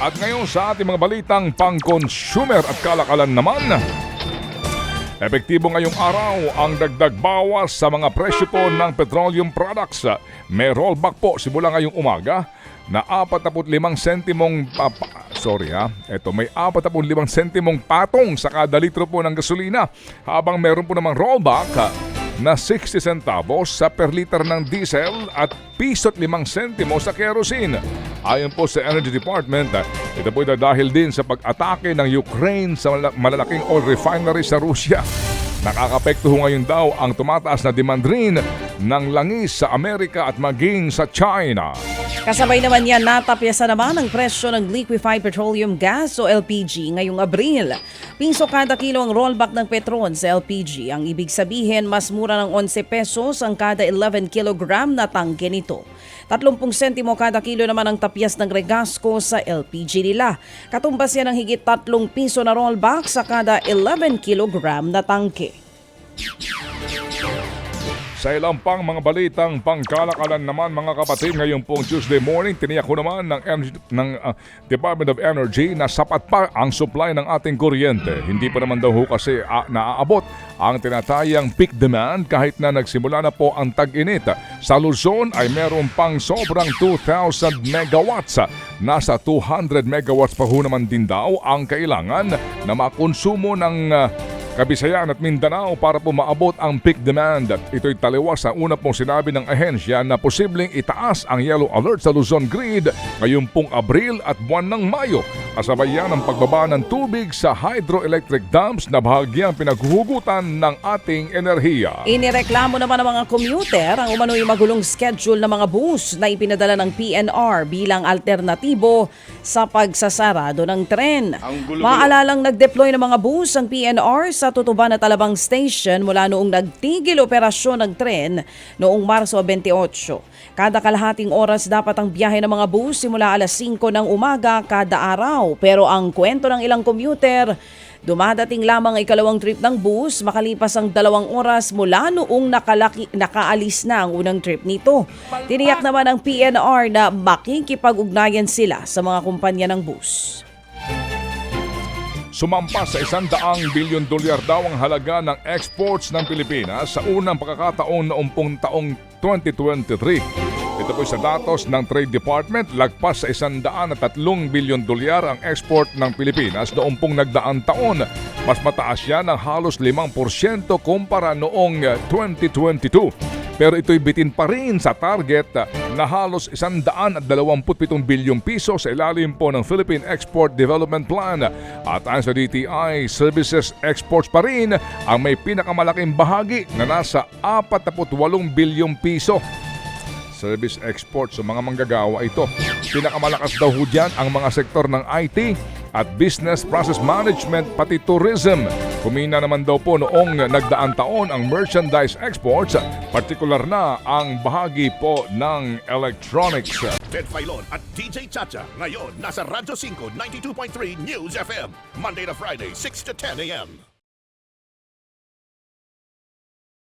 At ngayon sa ating mga balitang pang-consumer at kalakalan naman, Epektibo ngayong araw ang dagdag bawas sa mga presyo po ng petroleum products. May rollback po simula ngayong umaga na 45 sentimong papa, sorry ha, eto may 45 sentimong patong sa kada litro po ng gasolina habang meron po namang rollback na 60 centavos sa per liter ng diesel at piso't 5 sentimo sa kerosene. Ayon po sa Energy Department, ito po dahil din sa pag-atake ng Ukraine sa mala- malalaking oil refinery sa Russia. Nakakapekto ngayon daw ang tumataas na demand rin ng langis sa Amerika at maging sa China. Kasabay naman yan, natapyasa naman ang presyo ng liquefied petroleum gas o LPG ngayong Abril. Piso kada kilo ang rollback ng petron sa LPG. Ang ibig sabihin, mas mura ng 11 pesos ang kada 11 kilogram na tangke nito. 30 sentimo kada kilo naman ang tapyas ng regasco sa LPG nila. Katumbas yan ang higit 3 piso na rollback sa kada 11 kilogram na tangke. Sa ilang pang mga balitang pangkalakalan naman mga kapatid ngayong pong Tuesday morning, tiniyak ko naman ng, Energy, ng ah, Department of Energy na sapat pa ang supply ng ating kuryente. Hindi pa naman daw ho kasi ah, naaabot ang tinatayang peak demand kahit na nagsimula na po ang tag-init. Sa Luzon ay meron pang sobrang 2,000 megawatts. Nasa 200 megawatts pa ho naman din daw ang kailangan na makonsumo ng ah, Kabisayan at Mindanao para po maabot ang peak demand. Ito'y taliwas sa una pong sinabi ng ahensya na posibleng itaas ang yellow alert sa Luzon Grid ngayong pong Abril at buwan ng Mayo. Kasabay yan ang pagbaba ng tubig sa hydroelectric dams na bahagyang pinaghuhugutan ng ating enerhiya. Inireklamo naman ng mga commuter ang umano'y magulong schedule ng mga bus na ipinadala ng PNR bilang alternatibo sa pagsasarado ng tren. Maalalang nag-deploy ng mga bus ang PNR sa Tutuban at Alabang Station mula noong nagtigil operasyon ng tren noong Marso 28. Kada kalahating oras dapat ang biyahe ng mga bus simula alas 5 ng umaga kada araw. Pero ang kwento ng ilang commuter, Dumadating lamang ang ikalawang trip ng bus makalipas ang dalawang oras mula noong nakalaki, nakaalis na ang unang trip nito. Tiniyak naman ng PNR na makikipag-ugnayan sila sa mga kumpanya ng bus. Sumampas sa isang daang bilyon dolyar daw ang halaga ng exports ng Pilipinas sa unang pagkakataon noong taong 2023. Ito po sa datos ng Trade Department, lagpas sa isang daan at tatlong bilyon dolyar ang export ng Pilipinas noong pong nagdaang taon. Mas mataas yan ng halos 5% kumpara noong 2022 pero ito'y bitin pa rin sa target na halos 127 bilyong piso sa ilalim po ng Philippine Export Development Plan. At ayon sa DTI, Services Exports pa rin ang may pinakamalaking bahagi na nasa 48 bilyong piso service exports sa mga manggagawa ito. Pinakamalakas daw ho dyan ang mga sektor ng IT at business process management pati tourism. Kumina naman daw po noong nagdaang taon ang merchandise exports, partikular na ang bahagi po ng electronics. Ted Filon at DJ Chacha. Ngayon, nasa Radyo 5, 92.3 News FM. Monday to Friday, 6 to 10 a.m.